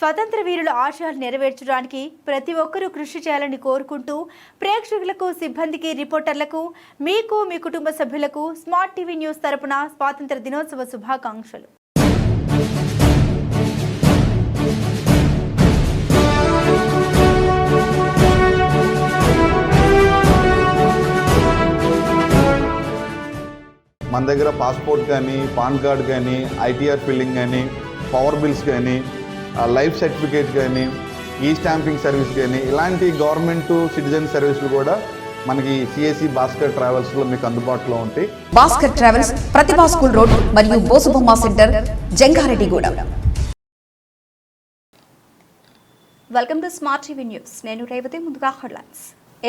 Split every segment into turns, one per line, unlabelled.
స్వతంత్ర వీరుల ఆశయాలు నెరవేర్చడానికి ప్రతి ఒక్కరూ కృషి చేయాలని కోరుకుంటూ ప్రేక్షకులకు సిబ్బందికి రిపోర్టర్లకు మీకు మీ కుటుంబ సభ్యులకు స్మార్ట్ టీవీ న్యూస్ తరపున స్వాతంత్ర దినోత్సవ శుభాకాంక్షలు.
మన దగ్గర పాస్పోర్ట్ కానీ పాన్ కార్డ్ కానీ ఐటీఆర్ ఫిల్లింగ్ కానీ పవర్ బిల్స్ కానీ లైఫ్ సర్టిఫికేట్ కానీ ఈ స్టాంపింగ్ సర్వీస్ కానీ ఇలాంటి గవర్నమెంట్ సిటిజన్ సర్వీసులు కూడా మనకి సిఎస్సి భాస్కర్ ట్రావెల్స్లో మీకు అందుబాటులో ఉంటాయి.
Bhaskar travels Pratibha school road మరియు Bosubomma center Jangareddiguda
welcome to smart TV news. నేను రేవతి ముందుగా హెడ్లైన్స్.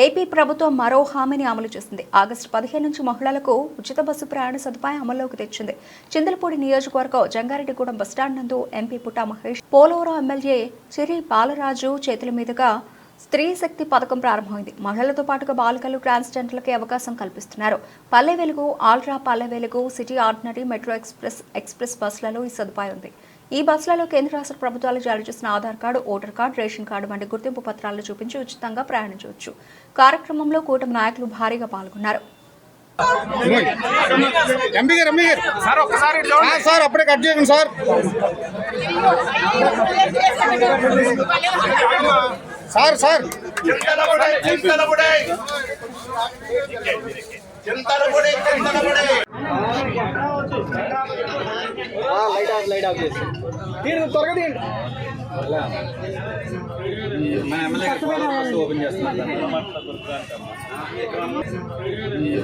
ఏపీ ప్రభుత్వం మరో హామీని అమలు చేసింది. ఆగస్టు పదిహేను నుంచి మహిళలకు ఉచిత బస్సు ప్రయాణ సదుపాయం అమల్లోకి తెచ్చింది. చింతలపూడి నియోజకవర్గం జంగారెడ్డిగూడెం బస్టాండ్ నందు ఎంపీ పుట్టా మహేష్ పోలవరం ఎమ్మెల్యే చిరి బాలరాజు చేతుల మీదుగా స్త్రీ శక్తి పథకం ప్రారంభమైంది. మహిళలతో పాటుగా బాలికలు ట్రాన్స్జెండర్లకి అవకాశం కల్పిస్తున్నారు. పల్లె Velugu ultra Palle Velugu city ordinary metro express express బస్సులలో ఈ సదుపాయం ఉంది. ఈ బస్సులలో కేంద్ర రాష్ట్ర ప్రభుత్వాలు జారీ చేసిన Aadhaar card voter card ration card వంటి గుర్తింపు పత్రాలను చూపించి ఉచితంగా ప్రయాణించవచ్చు. కార్యక్రమంలో కూటమి నాయకులు భారీగా పాల్గొన్నారు.
ఎంపీ గారు ఎంపీ గారు. సార్ ఒక్కసారి సార్ అప్పుడే కట్ చేయండి సార్. Sir sir. త్వరగా తీయండి.
ఎమ్మెల్యే గారు ఓపెన్ చేస్తున్నారు.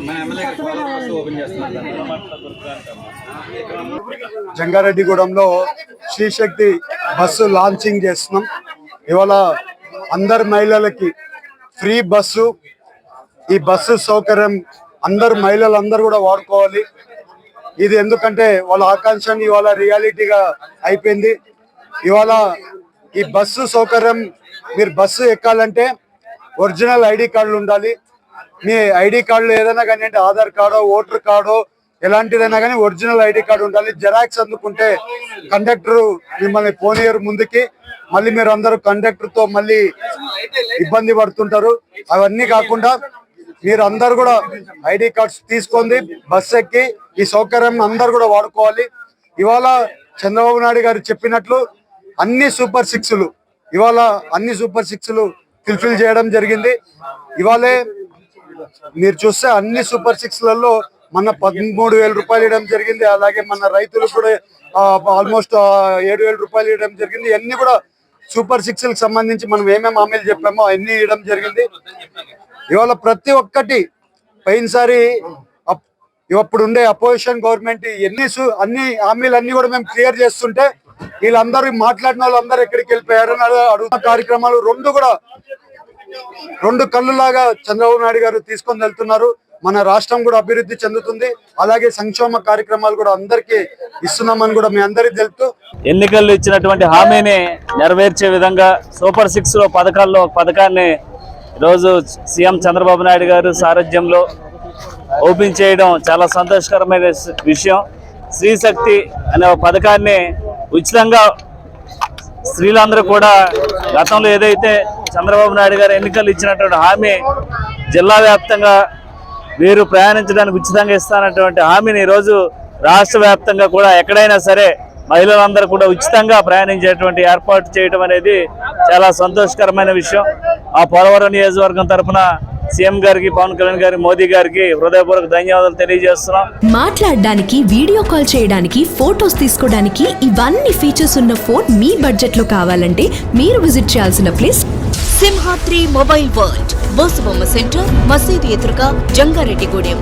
మన ఎమ్మెల్యే గారు బస్సు ఓపెన్ చేస్తున్నారు.
జంగారెడ్డిగూడెంలో శ్రీశక్తి బస్సు లాంచింగ్ చేస్తున్నాం. ఇవాళ అందరు మహిళలకి ఫ్రీ బస్సు ఈ బస్సు సౌకర్యం అందరు మహిళలు అందరూ కూడా వాడుకోవాలి. ఇది ఎందుకంటే వాళ్ళ ఆకాంక్షని ఇవాళ రియాలిటీగా అయిపోయింది. ఇవాళ ఈ బస్సు సౌకర్యం మీరు బస్సు ఎక్కాలంటే ఒరిజినల్ ఐడి కార్డులు ఉండాలి. మీ ఐడి కార్డులు ఏదైనా కానీ అంటే ఆధార్ కార్డో ఓటర్ కార్డో ఎలాంటిదైనా కానీ ఒరిజినల్ ఐడి కార్డు ఉండాలి. జెరాక్స్ అందుకుంటే కండక్టర్ మిమ్మల్ని పోనీయరు ముందుకి. మళ్ళీ మీరు అందరూ కండక్టర్తో మళ్ళీ ఇబ్బంది పడుతుంటారు. అవన్నీ కాకుండా మీరు అందరు కూడా ఐడి కార్డ్స్ తీసుకొని బస్ ఎక్కి ఈ సౌకర్యం అందరు కూడా వాడుకోవాలి. ఇవాళ చంద్రబాబు నాయుడు గారు చెప్పినట్లు అన్ని సూపర్ సిక్స్లు ఇవాళ అన్ని సూపర్ సిక్స్లు ఫుల్ఫిల్ చేయడం జరిగింది. ఇవాళే మీరు చూస్తే అన్ని సూపర్ సిక్స్లలో మన పదమూడు వేల రూపాయలు ఇవ్వడం జరిగింది. అలాగే మన రైతులు కూడా ఆల్మోస్ట్ ఏడు వేల రూపాయలు ఇవ్వడం జరిగింది. ఇవన్నీ కూడా సూపర్ సిక్స్కి సంబంధించి మనం ఏమేమి హామీలు చెప్పామో అన్ని ఇవ్వడం జరిగింది. ఇవాళ ప్రతి ఒక్కటి పోయినసారి సారి ఇప్పుడు ఉండే అపోజిషన్ గవర్నమెంట్ ఎన్ని అన్ని హామీలు అన్ని కూడా మేము క్లియర్ చేస్తుంటే వీళ్ళందరూ మాట్లాడిన వాళ్ళందరూ ఎక్కడికి వెళ్ళిపోయారు అడుగుతున్న కార్యక్రమాలు రెండు కూడా రెండు కళ్ళులాగా చంద్రబాబు నాయుడు గారు తీసుకొని వెళ్తున్నారు. మన రాష్ట్రం కూడా అభివృద్ధి చెందుతుంది. అలాగే సంక్షేమ కార్యక్రమాలు కూడా అందరికీ ఇస్తున్నామని కూడా మీ అందరికీ తెలుపుతూ
ఎన్నికల్లో ఇచ్చినటువంటి హామీని నెరవేర్చే విధంగా సూపర్ సిక్స్లో పథకాల్లో పథకాన్ని ఈరోజు సీఎం చంద్రబాబు నాయుడు గారు సారథ్యంలో ఓపెన్ చేయడం చాలా సంతోషకరమైన విషయం. స్త్రీశక్తి అనే ఒక పథకాన్ని ఉచితంగా స్త్రీలందరూ కూడా గతంలో ఏదైతే చంద్రబాబు నాయుడు గారు ఎన్నికలు ఇచ్చినటువంటి హామీ జిల్లా వ్యాప్తంగా వీరు ప్రయాణించడానికి ఉచితంగా ఇస్తానటువంటి హామీని ఈరోజు రాష్ట్ర వ్యాప్తంగా కూడా ఎక్కడైనా సరే మహిళలందరూ కూడా ఉచితంగా ప్రయాణించేటువంటి ఏర్పాటు చేయడం అనేది చాలా సంతోషకరమైన విషయం. ఆ పోలవరం నియోజకవర్గం తరఫున సీఎం గారికి పవన్ కళ్యాణ్ గారికి మోదీ గారికి హృదయపూర్వక ధన్యవాదాలు తెలియజేస్తున్నాం.
మాట్లాడడానికి వీడియో కాల్ చేయడానికి ఫొటోస్ తీసుకోవడానికి ఇవన్నీ ఫీచర్స్ ఉన్న ఫోన్ మీ బడ్జెట్లో కావాలంటే మీరు విజిట్ చేయాల్సిన place
Simhadri mobile world Bosubomma center మసీదు ఎదురుగా జంగారెడ్డిగూడెం